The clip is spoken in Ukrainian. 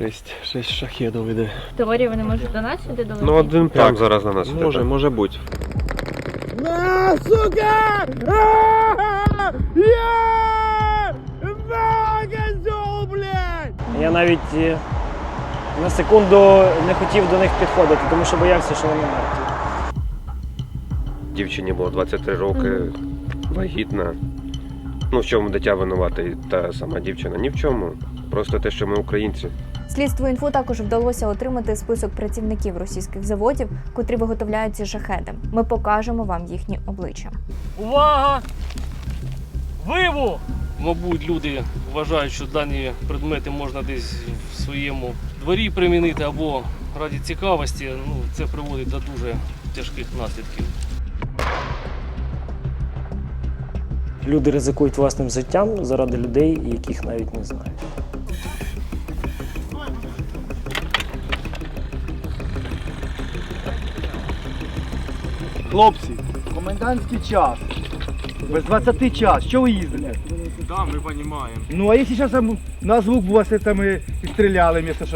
Шесть, шесть шахедов іде. В теорії вони можуть до нас сюди долетіти? Ну, один Прям так зараз на нас іде, Може, так. може бути. На, сука! Я! Блядь! Я навіть е, на секунду не хотів до них підходити, тому що боявся, що вони мертві. Дівчині було 23 роки, вагітна. Ну, в чому дитя винувата, і та сама дівчина? Ні в чому. Просто те, що ми українці. Слідству інфо також вдалося отримати список працівників російських заводів, котрі виготовляють ці шахеди. Ми покажемо вам їхні обличчя. Увага! Виву! Мабуть, люди вважають, що дані предмети можна десь в своєму дворі примінити або раді цікавості. Ну, це приводить до дуже тяжких наслідків. Люди ризикують власним життям заради людей, яких навіть не знають. Хлопці, комендантський час. Без 20 час. Що ви їздите? Да, мы понимаем. Ну а якщо зараз на звук у вас це ми і стріляли вместо?